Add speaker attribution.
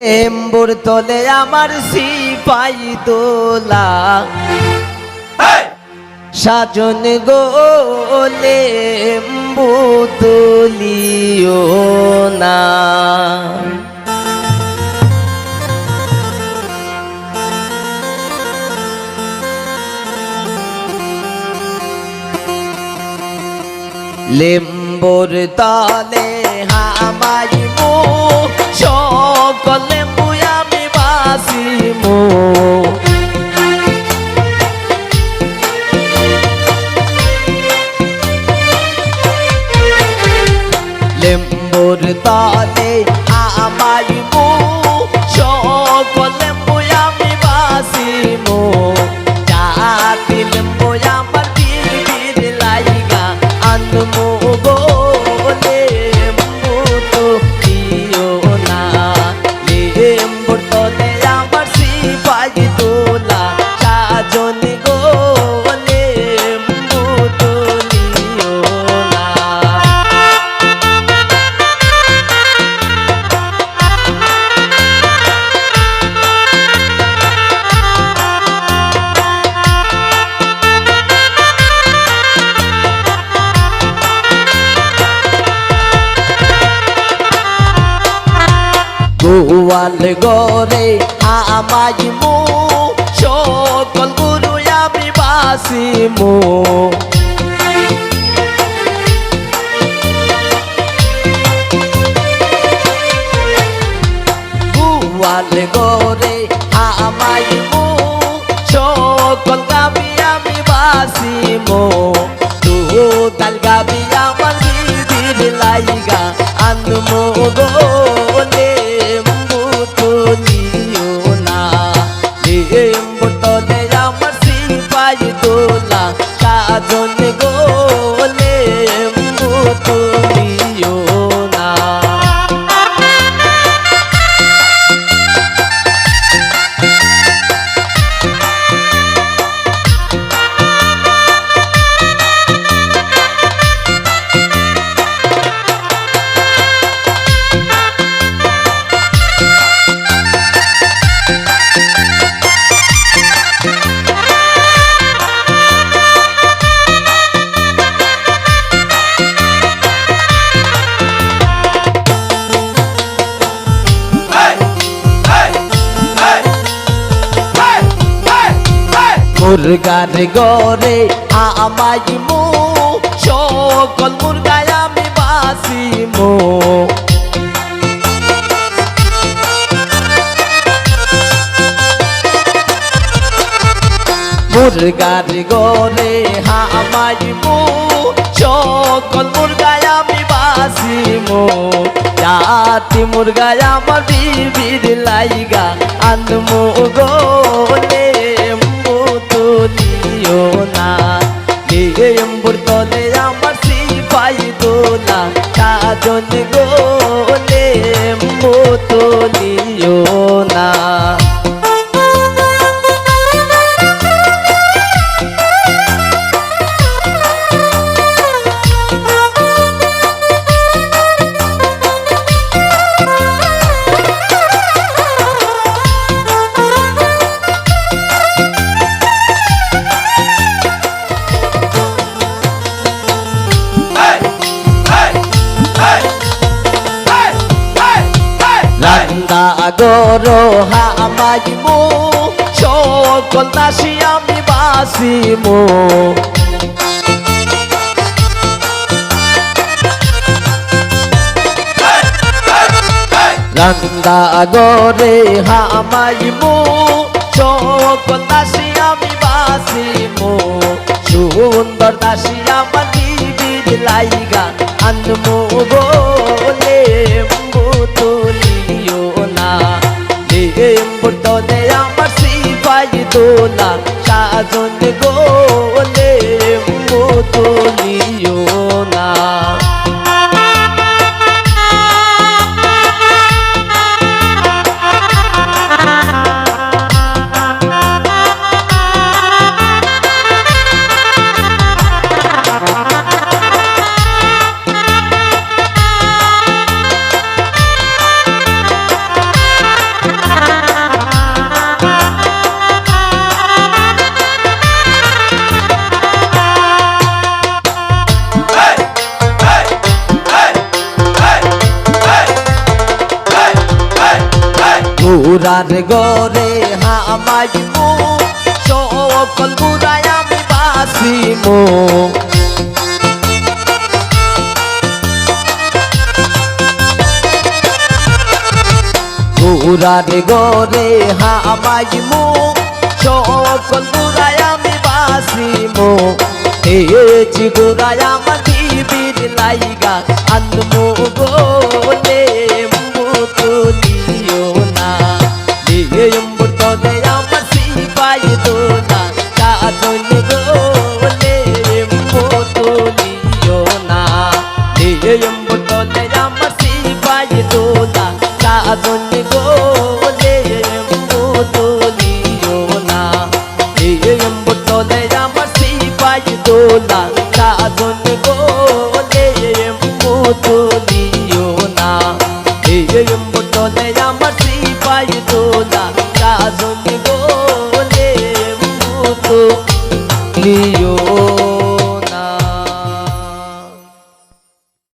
Speaker 1: এম্বুর তলে আমার সিপাই দোলা। সাজন গোলে এম্বু তুলিও না। লেম্বুর তলে হামাই মো সকল লেম্বু আমি বাসিমো লেম্বুর তলে আমাই গোয়াল গরে আমাই মো সকল গুরু আমি গোয়াল মুরগার গরে আমাই মো, সকল মুরগায় আমি বাসিমো। মুরগার গরে আমাই মো, সকল মুরগায় আমি বাসিমো। জাতি মুরগায় আমার বিবির লাইগা, আনমো গোলে দোলা সাজন গোলে তুলিও রান্দা গরো হামাই মো সকল দাসী আমি বাসিমো রান্দা গরে হামাই মো সকল দাসী আমি বাসিমো সুন্দর দাসী আমার দিদির লাইগা আনমো গোলে দোলা সাজন গুরার গরে হামাইমু সকল গুরায় আমি বাসিমু গুরার গরে হামাইমু সকল গুরায় আমি বাসিমু হেজি গুরায় আমার আদল গোলে এম্বোতলি না। রে এম্বোতলে আমার সিপাই দোলা আদল গোলে এম্বোতলি না। রে এম্বোতলে আমার সিপাই দোলা আদল গোলে এম্বোতলি না। রে এম্ব